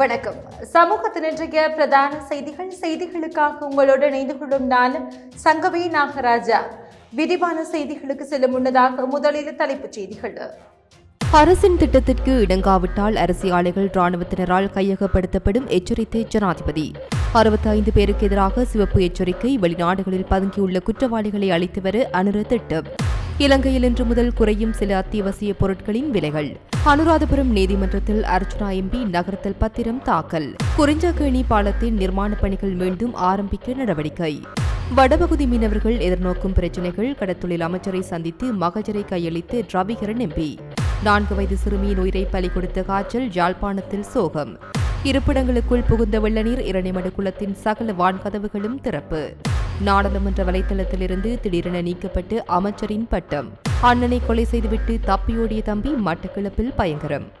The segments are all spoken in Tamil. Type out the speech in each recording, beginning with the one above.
வணக்கம். சமூகத்தின் இன்றைய பிரதான செய்திகள் செய்திகளுக்காக உங்களோடு இணைந்து கொள்ளும் நான் சங்கவி நாகராஜா. விரிவான செய்திகளுக்கு செல்லும் முன்னதாக முதலில் தலைப்புச் செய்திகள். அரசின் திட்டத்திற்கு இடங்காவிட்டால் அரசியாளிகள் ராணுவத்தினரால் கையகப்படுத்தப்படும் எச்சரித்த ஜனாதிபதி. அறுபத்தி ஐந்து பேருக்கு எதிராக சிவப்பு எச்சரிக்கை வெளிநாடுகளில் பதுங்கியுள்ள குற்றவாளிகளை அழைத்து வர அனுர திட்டம் இலங்கையில் இன்று முதல் குறையும் சில அத்தியாவசிய பொருட்களின் விலைகள். அனுராதபுரம் நீதிமன்றத்தில் அர்ச்சுனா எம்பி நகரத்தில் பத்திரம் தாக்கல். குறிஞ்சகேணி பாலத்தின் நிர்மாணப் பணிகள் மீண்டும் ஆரம்பிக்க நடவடிக்கை. வடபகுதி மீனவர்கள் எதிர்நோக்கும் பிரச்சினைகள் கடத்தொழில் அமைச்சரை சந்தித்து மகஜரை கையளித்து ரவிகரன் எம்பி. நான்கு வயது சிறுமியின் உயிரை பலி கொடுத்த காய்ச்சல் யாழ்ப்பாணத்தில் சோகம். இருப்பிடங்களுக்குள் புகுந்த வெள்ளநீர் இரணிமடு குளத்தின் சகல வான்கதவுகளும் திறப்பு. நாடாளுமன்ற வலைத்தளத்திலிருந்து திடீரென நீக்கப்பட்டு அமைச்சரின் பட்டம். அண்ணனை கொலை செய்துவிட்டு தப்பியோடிய தம்பி மட்டக்கிழப்பில் பயங்கரம்.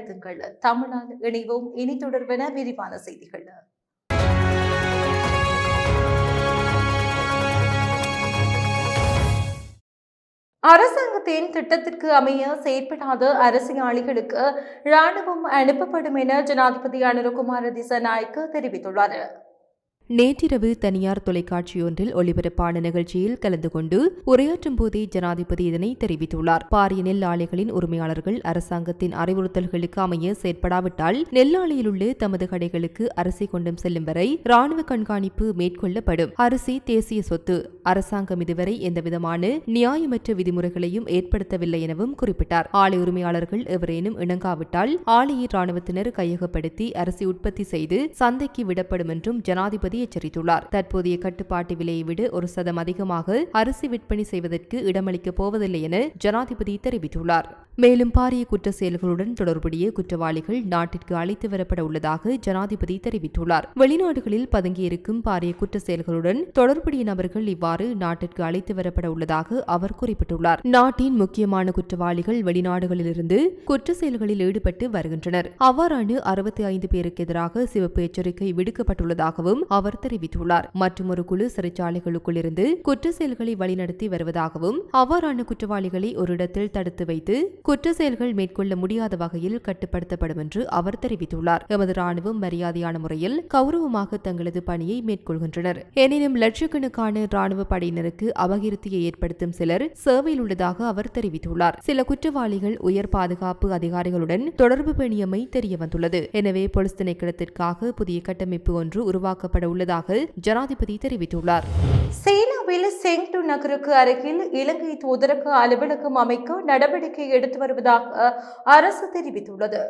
அழுத்துங்கள் தமிழால் இணைவோம். இனி தொடர்பென விரிவான செய்திகள். அரசாங்கத்தின் திட்டத்திற்கு அமைய செயற்படாத அரசியாளிகளுக்கு ராணுவம் அனுப்பப்படும் என ஜனாதிபதி அனுரகுமார திசநாயக்க தெரிவித்துள்ளார். நேற்றிரவு தனியார் தொலைக்காட்சியொன்றில் ஒளிபரப்பான நிகழ்ச்சியில் கலந்து கொண்டு உரையாற்றும் போதே ஜனாதிபதி இதனை தெரிவித்துள்ளார். பாரிய நெல் ஆலைகளின் உரிமையாளர்கள் அரசாங்கத்தின் அறிவுறுத்தல்களுக்கு அமைய செயற்படாவிட்டால் நெல் உள்ள தமது கடைகளுக்கு அரிசி கொண்டும் செல்லும் வரை ராணுவ கண்காணிப்பு மேற்கொள்ளப்படும். அரிசி தேசிய சொத்து அரசாங்கம் இதுவரை எந்தவிதமான நியாயமற்ற விதிமுறைகளையும் ஏற்படுத்தவில்லை எனவும் குறிப்பிட்டார். ஆலை உரிமையாளர்கள் எவரேனும் இணங்காவிட்டால் ஆலையை ராணுவத்தினர் கையகப்படுத்தி அரிசி உற்பத்தி செய்து சந்தைக்கு விடப்படும் என்றும் ஜனாதிபதி எச்சரித்துள்ளார் தற்போதைய கட்டுப்பாட்டு விலையை விட ஒரு சதம் அதிகமாக அரிசி விற்பனை செய்வதற்கு இடமளிக்கப் போவதில்லை என ஜனாதிபதி தெரிவித்துள்ளார். மேலும் பாரிய குற்ற செயல்களுடன் தொடர்புடைய குற்றவாளிகள் நாட்டிற்கு அழைத்து வரப்பட உள்ளதாக ஜனாதிபதி தெரிவித்துள்ளார். வெளிநாடுகளில் பதுங்கியிருக்கும் பாரிய குற்ற செயல்களுடன் தொடர்புடைய நபர்கள் இவ்வாறு நாட்டிற்கு அழைத்து வரப்பட உள்ளதாக அவர் குறிப்பிட்டுள்ளார். நாட்டின் முக்கியமான குற்றவாளிகள் வெளிநாடுகளிலிருந்து குற்ற செயல்களில் ஈடுபட்டு வருகின்றனர். அவ்வாறான அறுபத்தி ஐந்து பேருக்கு எதிராக சிவப்பு எச்சரிக்கை விடுக்கப்பட்டுள்ளதாகவும் அவர் தெரிவித்துள்ளார். மற்றொரு குழு சிறைச்சாலைகளுக்குள் இருந்து குற்ற செயல்களை வழிநடத்தி வருவதாகவும் அவ்வாறான குற்றவாளிகளை ஒரு இடத்தில் தடுத்து வைத்து குற்ற செயல்கள் மேற்கொள்ள முடியாத வகையில் கட்டுப்படுத்தப்படும் என்று அவர் தெரிவித்துள்ளார். எமது ராணுவம் மரியாதையான முறையில் கௌரவமாக தங்களது பணியை மேற்கொள்கின்றனர். எனினும் லட்சக்கணக்கான ராணுவ படையினருக்கு அபகீர்த்தியை ஏற்படுத்தும் சிலர் சேவையில் உள்ளதாக அவர் தெரிவித்துள்ளார். சில குற்றவாளிகள் உயர் பாதுகாப்பு அதிகாரிகளுடன் தொடர்பு பேணியமை தெரியவந்துள்ளது. எனவே பொலிஸ் திணைக்களத்திற்காக புதிய கட்டமைப்பு ஒன்று உருவாக்கப்பட உள்ளதாக ஜனாதிபதி தெரிவித்துள்ளார். சீனாவில் செங்டு நகருக்கு அருகில் இலங்கை தூதரக அலுவலகம் அமைக்க நடவடிக்கை எடுத்து வருவதாக அரசு தெரிவித்துள்ளது.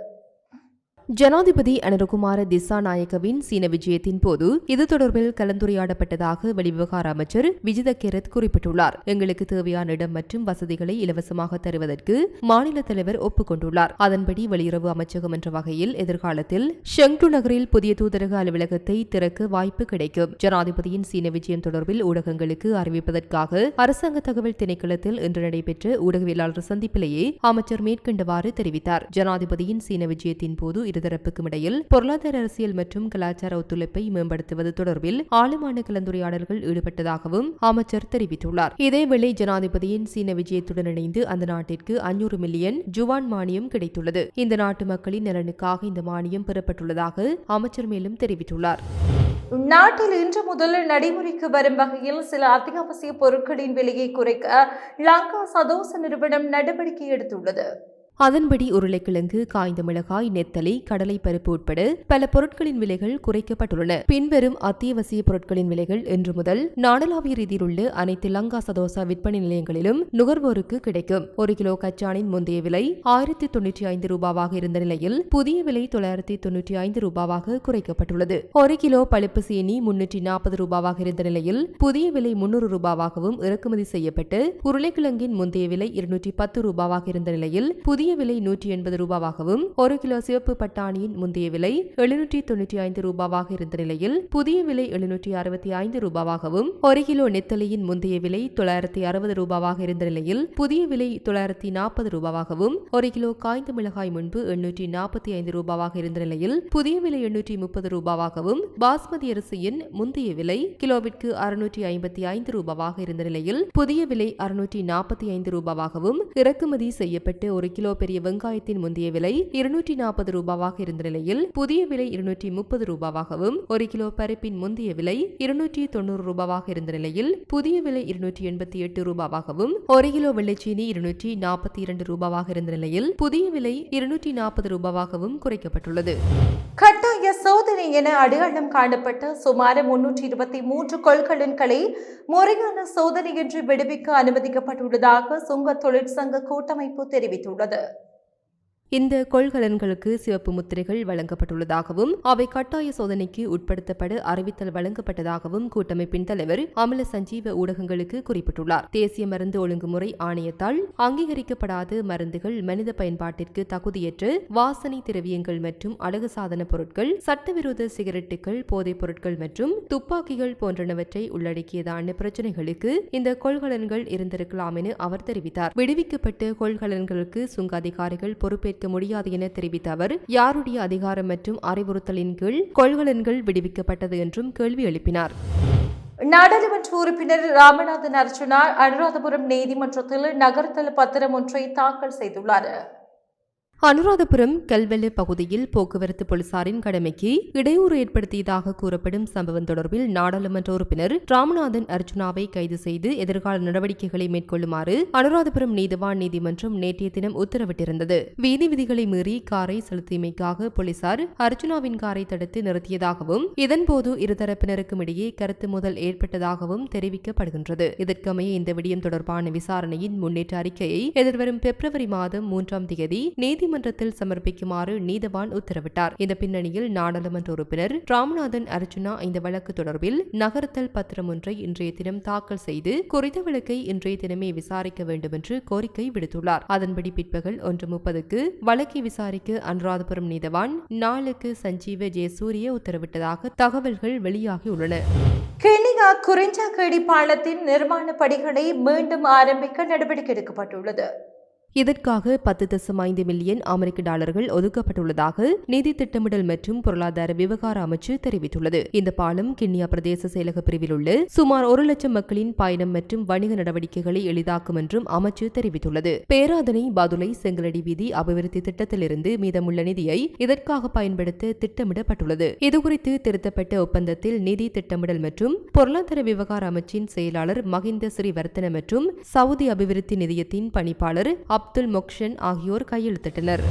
ஜனாதிபதி அனுரகுமார திசாநாயக்கவின் சீன விஜயத்தின் போது இது தொடர்பில் கலந்துரையாடப்பட்டதாக வெளிவிவகார அமைச்சர் விஜித கெரத் குறிப்பிட்டுள்ளார். எங்களுக்கு தேவையான இடம் மற்றும் வசதிகளை இலவசமாக தருவதற்கு மாநில தலைவர் ஒப்புக்கொண்டுள்ளார். அதன்படி வெளியுறவு அமைச்சகம் என்ற வகையில் எதிர்காலத்தில் ஷெங்டு நகரில் புதிய தூதரக அலுவலகத்தை திறக்க வாய்ப்பு கிடைக்கும். ஜனாதிபதியின் சீன விஜயம் தொடர்பில் ஊடகங்களுக்கு அறிவிப்பதற்காக அரசாங்க தகவல் திணைக்களத்தில் இன்று நடைபெற்ற ஊடகவியலாளர் சந்திப்பிலேயே அமைச்சர் மேற்கண்டவாறு தெரிவித்தார். ஜனாதிபதியின் சீன விஜயத்தின் போது இருதரப்புக்கும் இடையில் பொருளாதார அரசியல் மற்றும் கலாச்சார ஒத்துழைப்பை மேம்படுத்துவது தொடர்பில் ஆழமான கலந்துரையாடல்கள் ஈடுபட்டதாகவும் அமைச்சர் தெரிவித்துள்ளார். இதேவேளை ஜனாதிபதியின் சீன விஜயத்துடன் இணைந்து அந்த நாட்டிற்கு அஞ்சூறு மில்லியன் ஜுவான் மானியம் கிடைத்துள்ளது. இந்த நாட்டு மக்களின் நலனுக்காக இந்த மானியம் பெறப்பட்டுள்ளதாக அமைச்சர் மேலும் தெரிவித்துள்ளார். நாட்டில் இன்று முதல் நடைமுறைக்கு வரும் வகையில் சில அத்தியாவசிய பொருட்களின் விலையை குறைக்க லங்கா சதோச நிறுவனம் நடவடிக்கை எடுத்துள்ளது. அதன்படி உருளைக்கிழங்கு காய்ந்த மிளகாய் நெத்தலி கடலை பருப்பு உட்பட பல பொருட்களின் விலைகள் குறைக்கப்பட்டுள்ளன. பின்வரும் அத்தியாவசிய பொருட்களின் விலைகள் இன்று முதல் நாடளாவிய ரீதியில் உள்ள அனைத்து லங்கா சதோசா விற்பனை நிலையங்களிலும் நுகர்வோருக்கு கிடைக்கும். ஒரு கிலோ கச்சானின் முந்தைய விலை ஆயிரத்தி தொன்னூற்றி ஐந்து ரூபாவாக இருந்த நிலையில் புதிய விலை தொள்ளாயிரத்தி தொன்னூற்றி ஐந்து ரூபாவாக குறைக்கப்பட்டுள்ளது. ஒரு கிலோ பழுப்பு சீனி முன்னூற்றி நாற்பது ரூபாவாக இருந்த நிலையில் புதிய விலை முன்னூறு ரூபாவாகவும் இறக்குமதி செய்யப்பட்டு உருளைக்கிழங்கின் முந்தைய விலை இருநூற்றி பத்து ரூபாவாக இருந்த நிலையில் புதிய முந்தைய விலை நூற்றி எண்பது ரூபாவாகவும் ஒரு கிலோ சிவப்பு பட்டாணியின் முந்தைய விலை எழுநூற்றி தொன்னூற்றி ஐந்து ரூபாவாக இருந்த நிலையில் புதிய விலை எழுநூற்றி அறுபத்தி ஐந்து ரூபாவாகவும் ஒரு கிலோ நெத்தலியின் முந்தைய விலை தொள்ளாயிரத்தி அறுபது ரூபாவாக இருந்த நிலையில் புதிய விலை தொள்ளாயிரத்தி நாற்பது ரூபாவாகவும் ஒரு கிலோ காய்ந்த மிளகாய் முன்பு எண்ணூற்றி நாற்பத்தி ஐந்து ரூபாவாக இருந்த நிலையில் புதிய விலை எண்ணூற்றி முப்பது ரூபாவாகவும் பாஸ்மதி அரிசியின் முந்தைய விலை கிலோவிற்கு அறுநூற்றி ஐம்பத்தி ஐந்து ரூபாவாக இருந்த நிலையில் புதிய விலை அறுநூற்றி நாற்பத்தி ஐந்து ரூபாவாகவும் இறக்குமதி செய்யப்பட்டு ஒரு கிலோ பெரிய வெங்காயத்தின் முந்தைய விலை இருநூற்றி நாற்பது ரூபாவாக இருந்த நிலையில் புதிய விலை இருநூற்றி முப்பது ரூபாவாகவும் ஒரு கிலோ பருப்பின் முந்தைய விலை இருநூற்றி தொண்ணூறு ரூபாவாக இருந்த நிலையில் புதிய விலை இருநூற்றி எண்பத்தி எட்டு ரூபாவாகவும் ஒரு கிலோ வெள்ளைச்சீனி இருநூற்றி நாற்பத்தி இரண்டு ரூபாவாக இருந்த நிலையில் புதிய விலை இருநூற்றி நாற்பது ரூபாவாகவும் குறைக்கப்பட்டுள்ளது. சோதனை என அடையாளம் காணப்பட்ட சுமார் முன்னூற்றி இருபத்தி மூன்று கொள்கலன்களை முறையான சோதனையின்றி விடுவிக்க அனுமதிக்கப்பட்டுள்ளதாக சுங்க தொழிற்சங்க கூட்டமைப்பு தெரிவித்துள்ளது. இந்த கொள்கலன்களுக்கு சிவப்பு முத்திரைகள் வழங்கப்பட்டுள்ளதாகவும் அவை கட்டாய சோதனைக்கு உட்படுத்தப்பட அறிவித்தல் வழங்கப்பட்டதாகவும் கூட்டமைப்பின் தலைவர் அமல சஞ்சீவ ஊடகங்களுக்கு குறிப்பிட்டுள்ளார். தேசிய மருந்து ஒழுங்குமுறை ஆணையத்தால் அங்கீகரிக்கப்படாத மருந்துகள் மனித பயன்பாட்டிற்கு தகுதியற்ற வாசனை திரவியங்கள் மற்றும் அழகு சாதன பொருட்கள் சட்டவிரோத சிகரெட்டுகள் போதைப் பொருட்கள் மற்றும் துப்பாக்கிகள் போன்றனவற்றை உள்ளடக்கியதான பிரச்சினைகளுக்கு இந்த கொள்கலன்கள் இருந்திருக்கலாம் என அவர் தெரிவித்தார். விடுவிக்கப்பட்ட கொள்கலன்களுக்கு சுங்க அதிகாரிகள் பொறுப்பேற்க முடியாது என தெரிவித்த அவர் யாருடைய அதிகாரம் மற்றும் அறிவுறுத்தலின் கீழ் கொள்கலன்கள் விடுவிக்கப்பட்டது என்றும் கேள்வி எழுப்பினார். நாடாளுமன்ற உறுப்பினர் ராமநாதன் அர்ஜுனா அனுராதபுரம் நீதிமன்றத்தில் நகர்த்தல் பத்திரம் ஒன்றை தாக்கல் செய்துள்ளார். அனுராதபுரம் கல்வெல்லு பகுதியில் போக்குவரத்து போலீசாரின் கடமைக்கு இடையூறு ஏற்படுத்தியதாக கூறப்படும் சம்பவம் தொடர்பில் நாடாளுமன்ற உறுப்பினர் ராமநாதன் அர்ஜுனாவை கைது செய்து எதிர்கால நடவடிக்கைகளை மேற்கொள்ளுமாறு அனுராதபுரம் நீதிவான் நீதிமன்றம் நேற்றைய தினம் உத்தரவிட்டிருந்தது. வீதி விதிகளை மீறி காரை செலுத்தியமைக்காக போலீசார் அர்ஜுனாவின் காரை தடுத்து நிறுத்தியதாகவும் இதன்போது இருதரப்பினருக்கும் இடையே கருத்து முதல் ஏற்பட்டதாகவும் தெரிவிக்கப்படுகின்றது. இதற்கமைய இந்த விடயம் தொடர்பான விசாரணையின் முன்னேற்ற அறிக்கையை எதிர்வரும் பிப்ரவரி மாதம் மூன்றாம் தேதி நீதிமன்றத்தில் சமர்ப்பிக்குமாறு நீதவான் உத்தரவிட்டார். இந்த பின்னணியில் நாடாளுமன்ற உறுப்பினர் ராமநாதன் அர்ஜுனா இந்த வழக்கு தொடர்பில் நகர்த்தல் பத்திரம் ஒன்றை இன்றைய தினம் தாக்கல் செய்து குறித்த வழக்கை இன்றைய தினமே விசாரிக்க வேண்டும் என்று கோரிக்கை விடுத்துள்ளார். அதன்படி பிற்பகல் ஒன்று முப்பதுக்கு வழக்கை விசாரிக்க அனுராதபுரம் நீதவான் நாளுக்கு சஞ்சீவ ஜெயசூரிய உத்தரவிட்டதாக தகவல்கள் வெளியாகியுள்ளன. கிண்ணியா குறிஞ்சாக்கேடி பாலத்தின் நிர்மாண பணிகளை மீண்டும் ஆரம்பிக்க நடவடிக்கை எடுக்கப்பட்டுள்ளது. இதற்காக பத்து தசம் ஐந்து மில்லியன் அமெரிக்க டாலர்கள் ஒதுக்கப்பட்டுள்ளதாக நிதி திட்டமிடல் மற்றும் பொருளாதார விவகார அமைச்சு தெரிவித்துள்ளது. இந்த பாலம் கிண்ணியா பிரதேச செயலக பிரிவில் உள்ள சுமார் ஒரு லட்சம் மக்களின் பயணம் மற்றும் வணிக நடவடிக்கைகளை எளிதாக்கும் என்றும் அமைச்சு தெரிவித்துள்ளது. பேராதனை பாதுலை செங்கலடி வீதி அபிவிருத்தி திட்டத்திலிருந்து மீதமுள்ள நிதியை இதற்காக பயன்படுத்த திட்டமிடப்பட்டுள்ளது. இதுகுறித்து திருத்தப்பட்ட ஒப்பந்தத்தில் நிதி திட்டமிடல் மற்றும் பொருளாதார விவகார அமைச்சின் செயலாளர் மகிந்த ஸ்ரீவர்த்தன மற்றும் சவுதி அபிவிருத்தி நிதியத்தின் பணிப்பாளர் அப்துல் மொக்ஷன் ஆகியோர் கையெழுத்திட்டனர்.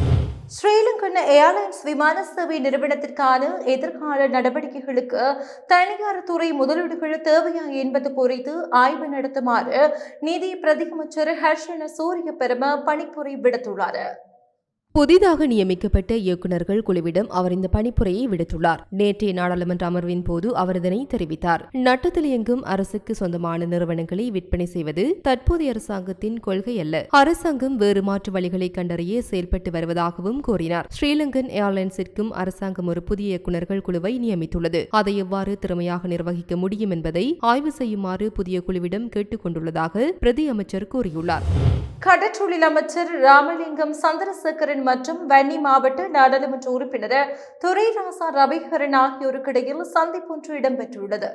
ஸ்ரீலங்கன் ஏர்லைன்ஸ் விமான சேவை நிறுவனத்திற்கான எதிர்கால நடவடிக்கைகளுக்கு தனியார் துறை முதலீடுகள் தேவையா என்பது குறித்து ஆய்வு நடத்துமாறு நிதி பிரதியமைச்சர் ஹர்ஷன சூரிய பெரும பணிப்புரை விடுத்துள்ளார். புதிதாக நியமிக்கப்பட்ட இயக்குநர்கள் குழுவிடம் அவர் இந்த பணிப்புரையை விடுத்துள்ளார். நேற்றைய நாடாளுமன்ற அமர்வின் போது அவர் இதனை தெரிவித்தார். நட்டத்தில் இயங்கும் அரசுக்கு சொந்தமான நிறுவனங்களை விற்பனை செய்வது தற்போதைய அரசாங்கத்தின் கொள்கை அல்ல. அரசாங்கம் வேறு மாற்று வழிகளை கண்டறிய செயல்பட்டு வருவதாகவும் கூறினார். ஸ்ரீலங்கன் ஏர்லைன்ஸிற்கும் அரசாங்கம் ஒரு புதிய இயக்குநர்கள் குழுவை நியமித்துள்ளது. அதை எவ்வாறு திறமையாக நிர்வகிக்க முடியும் என்பதை ஆய்வு செய்யுமாறு புதிய குழுவிடம் கேட்டுக் கொண்டுள்ளதாக பிரதி அமைச்சர் கூறியுள்ளார். கடற்றொழில் அமைச்சர் ராமலிங்கம் சந்திரசேகரன் மற்றும் வன்னி மாவட்ட நாடாளுமன்ற உறுப்பினர் துரைராசா ரவிகரன் ஆகியோருக்கிடையில் சந்திப்பொன்று இடம்பெற்றுள்ளது.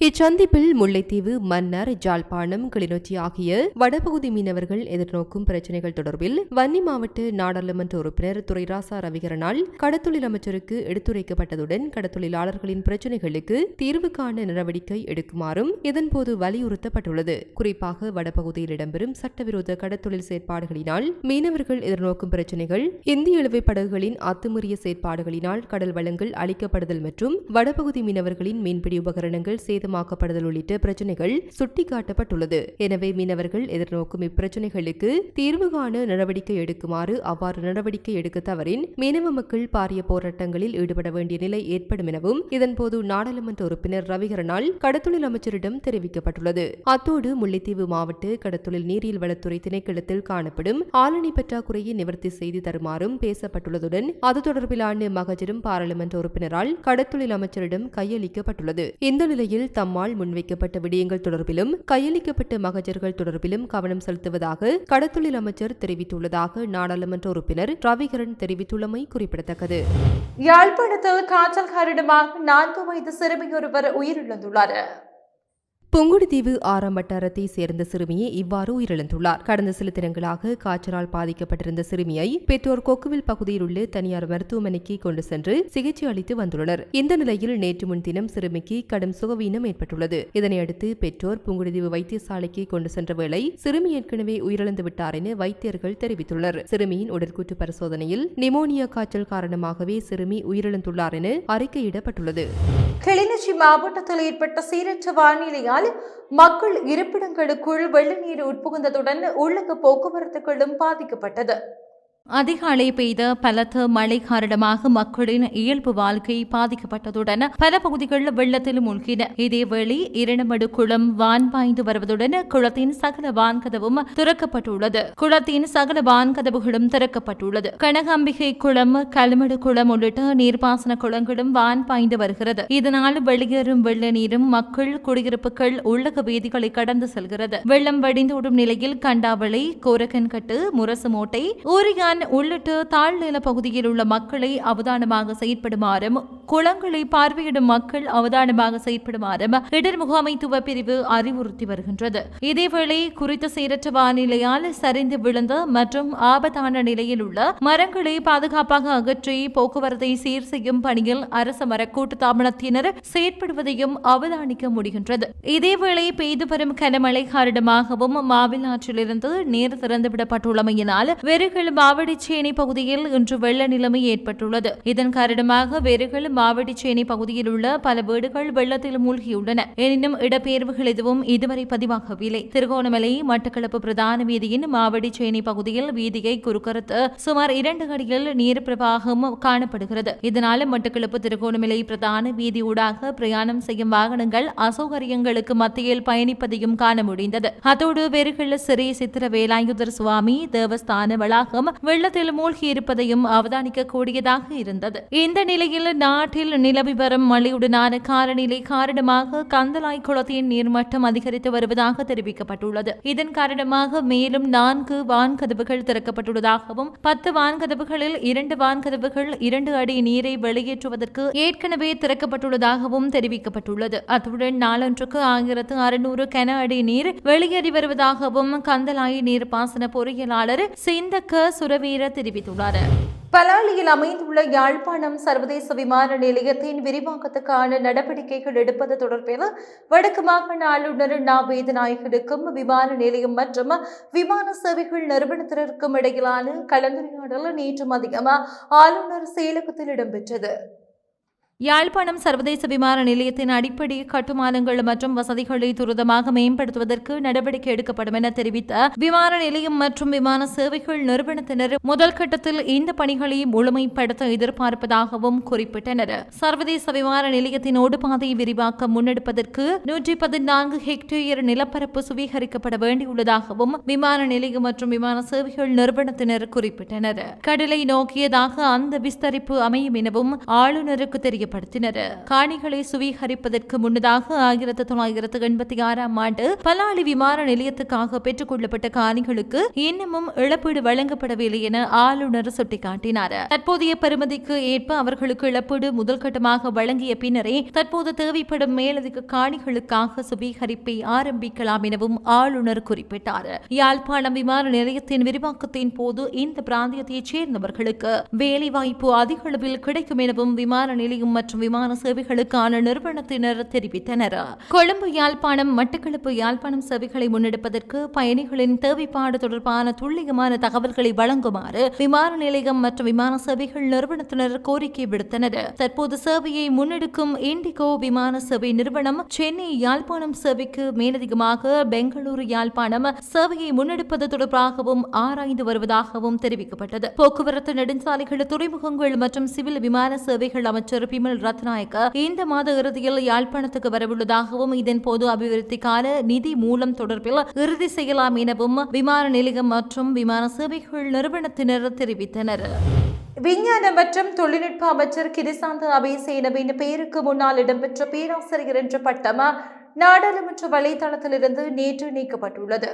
இச்சந்திப்பில் முல்லைத்தீவு மன்னார் ஜாழ்ப்பாணம் கிளிநொச்சி ஆகிய வடபகுதி மீனவர்கள் எதிர்நோக்கும் பிரச்சினைகள் தொடர்பில் வன்னி மாவட்ட நாடாளுமன்ற உறுப்பினர் துரைராசா ரவிகரனால் கடத்தொழில் அமைச்சருக்கு எடுத்துரைக்கப்பட்டதுடன் கடத்தொழிலாளர்களின் பிரச்சினைகளுக்கு தீர்வு காண நடவடிக்கை எடுக்குமாறும் இதன்போது வலியுறுத்தப்பட்டுள்ளது. குறிப்பாக வடபகுதியில் இடம்பெறும் சட்டவிரோத கடத்தொழில் செயற்பாடுகளினால் மீனவர்கள் எதிர்நோக்கும் பிரச்சினைகள் இந்திய இழுவை படகுகளின் அத்துமீறிய செயற்பாடுகளினால் கடல் வளங்கள் அளிக்கப்படுதல் மற்றும் வடபகுதி மீனவர்களின் மீன்பிடி உபகரணங்கள் சேதம் அழுத்தமாக்கப்படுதல் உள்ளிட்ட பிரச்சினைகள் சுட்டிக்காட்டப்பட்டுள்ளது. எனவே மீனவர்கள் எதிர்நோக்கும் இப்பிரச்சினைகளுக்கு தீர்வு காண நடவடிக்கை எடுக்குமாறு அவ்வாறு நடவடிக்கை எடுக்க தவறின் மீனவ மக்கள் பாரிய போராட்டங்களில் ஈடுபட வேண்டிய நிலை ஏற்படும் எனவும் இதன்போது நாடாளுமன்ற உறுப்பினர் ரவிகரனால் கடத்தொழில் அமைச்சரிடம் தெரிவிக்கப்பட்டுள்ளது. அத்தோடு முல்லைத்தீவு மாவட்ட கடத்தொழில் நீரியல் வளத்துறை திணைக்களத்தில் காணப்படும் ஆளணி பற்றாக்குறையை நிவர்த்தி செய்து தருமாறும் பேசப்பட்டுள்ளதுடன் அது தொடர்பிலான மகஜரும் பாராளுமன்ற உறுப்பினரால் கடத்தொழில் அமைச்சரிடம் கையளிக்கப்பட்டுள்ளது. இந்த நிலையில் தம்மால் முன்வைக்கப்பட்ட விடயங்கள் தொடர்பிலும் கையளிக்கப்பட்ட மகஜர்கள் தொடர்பிலும் கவனம் செலுத்துவதாக கடத்தொழில் அமைச்சர் தெரிவித்துள்ளதாக நாடாளுமன்ற உறுப்பினர் ரவிகரன் தெரிவித்துள்ளமை குறிப்பிடத்தக்கது. யாழ்ப்பாணத்தில் காய்ச்சல் காரணமாக நான்கு வயது சிறுமியொருவர் உயிரிழந்துள்ளார். புங்குடுதீவு ஆரம்பட்டாரத்தை சேர்ந்த சிறுமியை இவ்வாறு உயிரிழந்துள்ளார். கடந்த சில தினங்களாக காய்ச்சலால் பாதிக்கப்பட்டிருந்த சிறுமியை பெற்றோர் கொக்குவில் பகுதியில் உள்ள தனியார் மருத்துவமனைக்கு கொண்டு சென்று சிகிச்சை அளித்து வந்துள்ளனர். இந்த நிலையில் நேற்று முன்தினம் சிறுமிக்கு கடும் சுகவீனம் ஏற்பட்டுள்ளது. இதனையடுத்து பெற்றோர் புங்குடுதீவு வைத்தியசாலைக்கு கொண்டு சென்ற வேளை சிறுமி ஏற்கனவே உயிரிழந்து விட்டார் என வைத்தியர்கள் தெரிவித்துள்ளனர். சிறுமியின் உடற்கூற்று பரிசோதனையில் நிமோனியா காய்ச்சல் காரணமாகவே சிறுமி உயிரிழந்துள்ளார் என அறிக்கையிடப்பட்டுள்ளது. கிளிநொச்சி மாவட்டத்தில் ஏற்பட்ட சீரற்ற வானிலையால் மக்கள் இருப்பிடங்களுக்குள் வெள்ள நீர் உட்புகுந்ததுடன் உள்ளக போக்குவரத்துகளும் பாதிக்கப்பட்டது. அதிகாலை பெய்த பலத்த மழை காரணமாக மக்களின் இயல்பு வாழ்க்கை பாதிக்கப்பட்டதுடன் பல பகுதிகள் வெள்ளத்தில் மூழ்கின. இதேவேளை இரண்டமடு குளம் வான் பாய்ந்து வருவதுடன் குளத்தின் சகல வான்கதவும் திறக்கப்பட்டுள்ளது. குளத்தின் சகல வான்கதவுகளும் திறக்கப்பட்டுள்ளது. கனகாம்பிகை குளம் கல்மடு குளம் உள்ளிட்ட நீர்ப்பாசன குளங்களும் வான் பாய்ந்து வருகிறது. இதனால் வெளியேறும் வெள்ள நீரும் மக்கள் குடியிருப்புகள் உள்ளக வீதிகளை கடந்து செல்கிறது. வெள்ளம் வடிந்து விடும் நிலையில் கண்டாவளை கோரக்கன்கட்டு முரசுமோட்டை ஊரியான் உள்ளிட்ட தாழ்நில பகுதியில் உள்ள மக்களை அவதானமாக செயற்படுமாறும் குளங்களை பார்வையிடும் மக்கள் அவதானமாக செயற்படுமாறும் இடர் முகாமைத்துவ பிரிவு அறிவுறுத்தி வருகின்றது. இதேவேளை குறித்த சீரற்ற வானிலையால் சரிந்து விழுந்த மற்றும் ஆபத்தான நிலையில் உள்ள மரங்களை பாதுகாப்பாக அகற்றி போக்குவரத்தை சீர் செய்யும் பணியில் அரச மர கூட்டுத்தாபனத்தினர் செயற்படுவதையும் அவதானிக்க முடிகின்றது. இதேவேளை பெய்து வரும் கனமழை காரணமாகவும் மாவில் ஆற்றிலிருந்து நீர் திறந்துவிடப்பட்டுள்ளமையினால் வெறுகள் மாவடிச்சேனை பகுதியில் இன்று வெள்ள நிலைமை ஏற்பட்டுள்ளது. இதன் காரணமாக வெறுகள் மாவடிச்சேனை பகுதியில் உள்ள பல வீடுகள் வெள்ளத்தில் மூழ்கியுள்ளன. எனினும் இடப்பெயர்வுகள் எதுவும் இதுவரை பதிவாகவில்லை. திருகோணமலை மட்டக்களப்பு பிரதான வீதியின் மாவடிச்சேனை பகுதியில் வீதியை குறுக்கறுத்து சுமார் இரண்டு அடியில் நீர் பிரவாகம் காணப்படுகிறது. இதனால் மட்டக்களப்பு திருகோணமலை பிரதான வீதி ஊடாக பிரயாணம் செய்யும் வாகனங்கள் அசௌகரியங்களுக்கு மத்தியில் பயணிப்பதையும் காண முடிந்தது. அதோடு வெறுகள் சிறி சித்திர வேலாயுதர் சுவாமி தேவஸ்தான வளாகம் வெள்ளத்தில் மூழ்கி இருப்பதையும் அவதானிக்க கூடியதாக இருந்தது. இந்த நிலையில் நாட்டில் நிலவி வரும் மழையுடனான காலநிலை காரணமாக கந்தலாய் குளத்தின் நீர்மட்டம் அதிகரித்து வருவதாக தெரிவிக்கப்பட்டுள்ளது. இதன் காரணமாக மேலும் நான்கு வான்கதவுகள் திறக்கப்பட்டுள்ளதாகவும் பத்து வான்கதவுகளில் இரண்டு வான்கதவுகள் இரண்டு அடி நீரை வெளியேற்றுவதற்கு ஏற்கனவே திறக்கப்பட்டுள்ளதாகவும் தெரிவிக்கப்பட்டுள்ளது. அத்துடன் நாளொன்றுக்கு ஆயிரத்து அறுநூறு கன அடி நீர் வெளியேறி வருவதாகவும் கந்தலாய் நீர்ப்பாசன பொறியியலாளர் சிந்தக்க சுரவீர தெரிவித்துள்ளார். பலாலியில் அமைந்துள்ள யாழ்ப்பாணம் சர்வதேச விமான நிலையத்தின் விரிவாக்கத்துக்கான நடவடிக்கைகள் எடுப்பது தொடர்பில் வடக்கு மாகாண ஆளுநர் நா வேதநாயகனுக்கும் விமான நிலையம் மற்றும் விமான சேவைகள் நிறுவனத்தினருக்கும் இடையிலான கலந்துரையாடல் நேற்று மதியம் ஆளுநர் செயலகத்தில் இடம்பெற்றது. யாழ்ப்பாணம் சர்வதேச விமான நிலையத்தின் அடிப்படை கட்டுமானங்கள் மற்றும் வசதிகளை துரிதமாக மேம்படுத்துவதற்கு நடவடிக்கை எடுக்கப்படும் என தெரிவித்த விமான நிலையம் மற்றும் விமான சேவைகள் நிறுவனத்தினர் முதல் கட்டத்தில் இந்த பணிகளை முழுமைப்படுத்த எதிர்பார்ப்பதாகவும் குறிப்பிட்டனர். சர்வதேச விமான நிலையத்தின் ஓடுபாதை விரிவாக்க முன்னெடுப்பதற்கு நூற்றி பதினான்கு ஹெக்டேயர் நிலப்பரப்பு சுவீகரிக்கப்பட வேண்டியுள்ளதாகவும் விமான நிலையம் மற்றும் விமான சேவைகள் நிறுவனத்தினர் குறிப்பிட்டனர். கடலை நோக்கியதாக அந்த விஸ்தரிப்பு அமையும் எனவும் ஆளுநருக்கு தெரிய தெரியப்படுத்தினர் காணிகளை சுவீகரிப்பதற்கு முன்னதாக ஆயிரத்தி தொள்ளாயிரத்து எண்பத்தி ஆறாம் ஆண்டு பலாலி விமான நிலையத்துக்காக பெற்றுக் கொள்ளப்பட்ட காணிகளுக்கு இன்னமும் இழப்பீடு வழங்கப்படவில்லை என ஆளுநர் சுட்டிக்காட்டினார். தற்போதைய பெறுமதிக்கு ஏற்ப அவர்களுக்கு இழப்பீடு முதல்கட்டமாக வழங்கிய பின்னரே தற்போது தேவைப்படும் மேலதிக காணிகளுக்காக சுவீகரிப்பை ஆரம்பிக்கலாம் எனவும் ஆளுநர் குறிப்பிட்டார். யாழ்ப்பாணம் விமான நிலையத்தின் விரிவாக்கத்தின் போது இந்த பிராந்தியத்தைச் சேர்ந்தவர்களுக்கு வேலைவாய்ப்பு அதிக அளவில் கிடைக்கும் எனவும் விமான நிலையம் மற்றும் விமான சேவைகளுக்கான நிறுவனத்தினர் தெரிவித்தனர். கொழும்பு யாழ்ப்பாணம் மட்டக்களப்பு யாழ்ப்பாணம் சேவைகளை முன்னெடுப்பதற்கு பயணிகளின் தேவைப்பாடு தொடர்பான துல்லியமான தகவல்களை வழங்குமாறு விமான நிலையம் மற்றும் விமான சேவைகள் நிறுவனத்தினர் கோரிக்கை விடுத்தனர். தற்போது சேவையை முன்னெடுக்கும் இண்டிகோ விமான சேவை நிறுவனம் சென்னை யாழ்ப்பாணம் சேவைக்கு மேலதிகமாக பெங்களூரு யாழ்ப்பாணம் சேவையை முன்னெடுப்பது தொடர்பாகவும் ஆராய்ந்து வருவதாகவும் தெரிவிக்கப்பட்டது. போக்குவரத்து நெடுஞ்சாலைகள் துறைமுகங்கள் மற்றும் சிவில் விமான சேவைகள் அமைச்சர் பிமல் ரத்நாயக்க இந்த மாத இறுதியில் யாழ்ப்பாணத்துக்கு வரவுள்ளதாகவும் இதன் போது அபிவிருத்திக்கான நிதி மூலம் தொடர்பில் இறுதி செய்யலாம் எனவும் விமான நிலையம் மற்றும் விமான சேவைகள் நிறுவனத்தினர் தெரிவித்தனர். விஞ்ஞான மற்றும் தொழில்நுட்ப அமைச்சர் கிரிசாந்த அபேசேனவின் பெயருக்கு முன்னால் இடம்பெற்ற பேராசிரியர் என்ற பட்டம் நாடாளுமன்ற வலைதளத்திலிருந்து நேற்று நீக்கப்பட்டுள்ளது.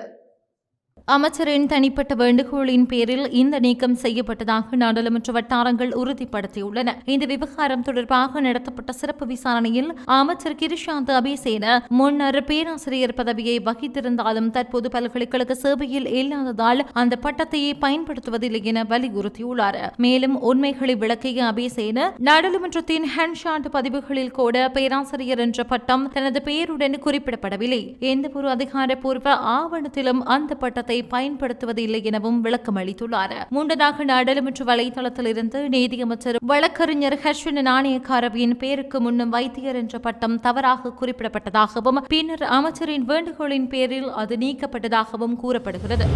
அமைச்சரின் தனிப்பட்ட வேண்டுகோளின் பேரில் இந்த நீக்கம் செய்யப்பட்டதாக நாடாளுமன்ற வட்டாரங்கள் உறுதிப்படுத்தியுள்ளன. இந்த விவகாரம் தொடர்பாக நடத்தப்பட்ட சிறப்பு விசாரணையில் அமைச்சர் கிரிஷாந்த் அபிசேன முன்னர் பேராசிரியர் பதவியை வகித்திருந்தாலும் தற்போது பல்கலைக்கழக சேவையில் இல்லாததால் அந்த பட்டத்தையே பயன்படுத்துவதில்லை என வலியுறுத்தியுள்ளார். மேலும் உண்மைகளை விளக்கிய அபிசேன நாடாளுமன்றத்தின் ஹேண்ட்ஷாட் பதிவுகளில் கூட பேராசிரியர் என்ற பட்டம் தனது பெயருடன் குறிப்பிடப்படவில்லை. எந்தவொரு அதிகாரப்பூர்வ ஆவணத்திலும் அந்த பட்டத்தை அதிகாரத்தை பயன்படுத்துவது இல்லை எனவும் விளக்கம் அளித்துள்ளார். மூன்றதாக நாடாளுமன்ற வலைதளத்தில் இருந்து நீதியமைச்சர் வழக்கறிஞர் ஹர்ஷன் நாணயக்காரவியின் பேருக்கு முன்னும் வைத்தியர் என்ற பட்டம் தவறாக குறிப்பிடப்பட்டதாகவும் பின்னர் அமைச்சரின் வேண்டுகோளின் பேரில் அது நீக்கப்பட்டதாகவும் கூறப்படுகிறது.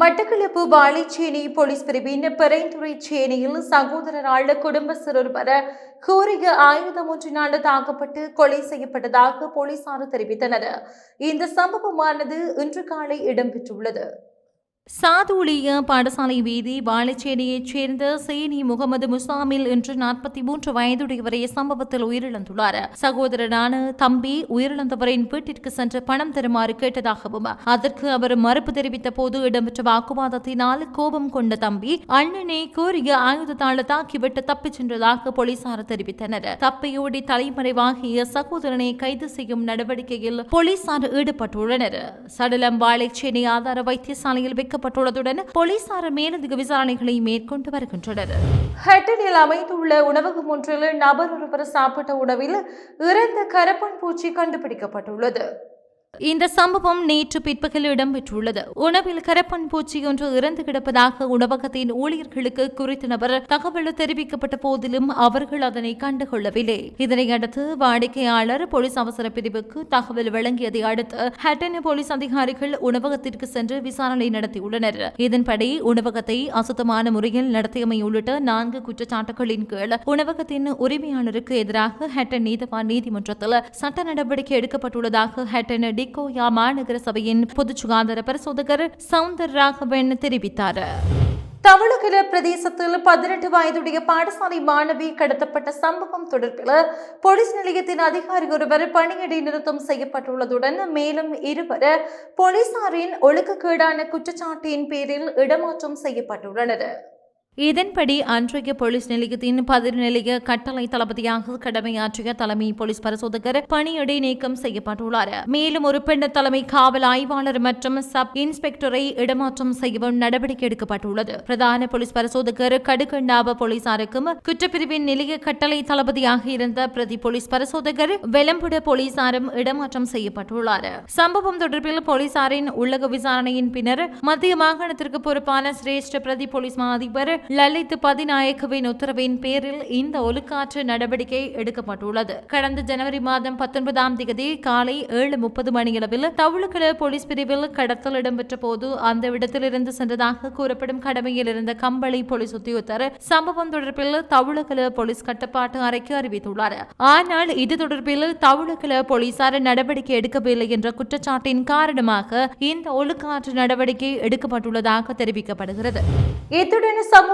மட்டக்களப்பு வாழைச்சேனி போலீஸ் பிரிவின் பெரைந்துறை சேனையில் சகோதரர் சகோதரரால் குடும்ப ஒருவர் கூறிய ஆயுதம் ஒன்றினால் தாக்கப்பட்டு கொலை செய்யப்பட்டதாக போலீசார் தெரிவித்தனர். இந்த சம்பவமானது இன்று காலை இடம்பெற்றுள்ளது. சாதுலிய பாடசாலை வீதி வாழைச்சேரியைச் சேர்ந்த சேனி முகமது முசாமில் இன்று நாற்பத்தி மூன்று வயதுடையவரை சம்பவத்தில் உயிரிழந்துள்ளார். சகோதரனான தம்பி உயிரிழந்தவரின் வீட்டிற்கு சென்று பணம் தருமாறு கேட்டதாகவும் அதற்கு அவர் மறுப்பு தெரிவித்த போது இடம்பெற்ற வாக்குவாதத்தினால் கோபம் கொண்ட தம்பி அண்ணனை கூறிய ஆயுதத்தால் தாக்கிவிட்டு தப்பிச் சென்றதாக போலீசார் தெரிவித்தனர். தப்பியோடி தலைமறைவாகிய சகோதரனை கைது செய்யும் நடவடிக்கையில் போலீசார் ஈடுபட்டுள்ளனர். சடலம் வாழைச்சேனை ஆதார வைத்தியசாலையில் வைக்கப்பட்டுள்ளதுடன் போலீசார் மேலதிக விசாரணைகளை மேற்கொண்டு வருகின்றனர். ஹட்டனில் அமைந்துள்ள உணவகம் ஒன்றில் நபர் ஒருவர் சாப்பிட்ட உணவில் இறந்த கரப்பன் பூச்சி கண்டுபிடிக்கப்பட்டுள்ளது. இந்த சம்பவம் நேற்று பிற்பகல் இடம்பெற்றுள்ளது. உணவில் கரப்பன் பூச்சி ஒன்று இறந்து கிடப்பதாக உணவகத்தின் ஊழியர்களுக்கு குறித்த நபர் தகவல் தெரிவிக்கப்பட்ட போதிலும் அவர்கள் அதனை கண்டுகொள்ளவில்லை. இதனையடுத்து வாடிக்கையாளர் போலீஸ் அவசர பிரிவுக்கு தகவல் வழங்கியதை அடுத்து ஹட்டன் போலீஸ் அதிகாரிகள் உணவகத்திற்கு சென்று விசாரணை நடத்தியுள்ளனர். இதன்படி உணவகத்தை அசுத்தமான முறையில் நடத்தியமை உள்ளிட்ட நான்கு குற்றச்சாட்டுகளின் கீழ் உணவகத்தின் உரிமையாளருக்கு எதிராக ஹட்டன் நீதவான் நீதிமன்றத்தில் சட்ட நடவடிக்கை எடுக்கப்பட்டுள்ளதாக ஹட்டன் நிக்கோயா மாநகர சபையின் பொது சுகாதார பரிசோதகர் சவுந்தர் ராகவன் தெரிவித்தார். தவளகிர பிரதேசத்தில் பதினெட்டு வயதுடைய பாடசாலை மாணவி கடத்தப்பட்ட சம்பவம் தொடர்பில் போலீஸ் நிலையத்தின் அதிகாரி ஒருவர் பணியிடை நிறுத்தம் செய்யப்பட்டுள்ளதுடன் மேலும் இருவர் போலீசாரின் ஒழுக்கக்கேடான குற்றச்சாட்டின் பேரில் இடமாற்றம் செய்யப்பட்டுள்ளனர். இதன்படி அன்றைய போலீஸ் நிலையத்தின் பதிநிலைய கட்டளை தளபதியாக கடமையாற்றிய தலைமை போலீஸ் பரிசோதகர் பணியிடை நீக்கம் செய்யப்பட்டுள்ளார். மேலும் ஒரு பெண் தலைமை காவல் ஆய்வாளர் மற்றும் சப் இன்ஸ்பெக்டரை இடமாற்றம் செய்யவும் நடவடிக்கை எடுக்கப்பட்டுள்ளது. பிரதான போலீஸ் பரிசோதகர் கடுகண்டாப போலீசாருக்கும் குற்றப்பிரிவின் நிலைய கட்டளை தளபதியாக இருந்த பிரதி போலீஸ் பரிசோதகர் வெலம்புட போலீசாரும் இடமாற்றம் செய்யப்பட்டுள்ளார். சம்பவம் தொடர்பில் போலீசாரின் உள்ளக விசாரணையின் பின்னர் மத்திய மாகாணத்திற்கு பொறுப்பான சிரேஷ்ட பிரதி போலீஸ் மா அதிபர் லலித் பதிநாயக்கவின் உத்தரவின் பேரில் இந்த ஒழுக்காற்று நடவடிக்கை எடுக்கப்பட்டுள்ளது. கடந்த ஜனவரி மாதம் பத்தொன்பதாம் தேதி காலை ஏழு முப்பது மணியளவில் தவுளுக்கிழ போலீஸ் பிரிவில் கடத்தல் இடம்பெற்ற போது அந்த இடத்திலிருந்து சென்றதாக கூறப்படும் கடமையில் இருந்த கம்பளி போலீஸ் உத்தியோகத்தர் சம்பவம் தொடர்பில் தவுளுக்கிழ போலீஸ் கட்டுப்பாட்டு அறைக்கு அறிவித்துள்ளார். ஆனால் இது தொடர்பில் தவுளுக்கிழ போலீசார் நடவடிக்கை எடுக்கவில்லை என்ற குற்றச்சாட்டின் காரணமாக இந்த ஒழுக்காற்று நடவடிக்கை எடுக்கப்பட்டுள்ளதாக தெரிவிக்கப்படுகிறது. இத்துடன் சமூக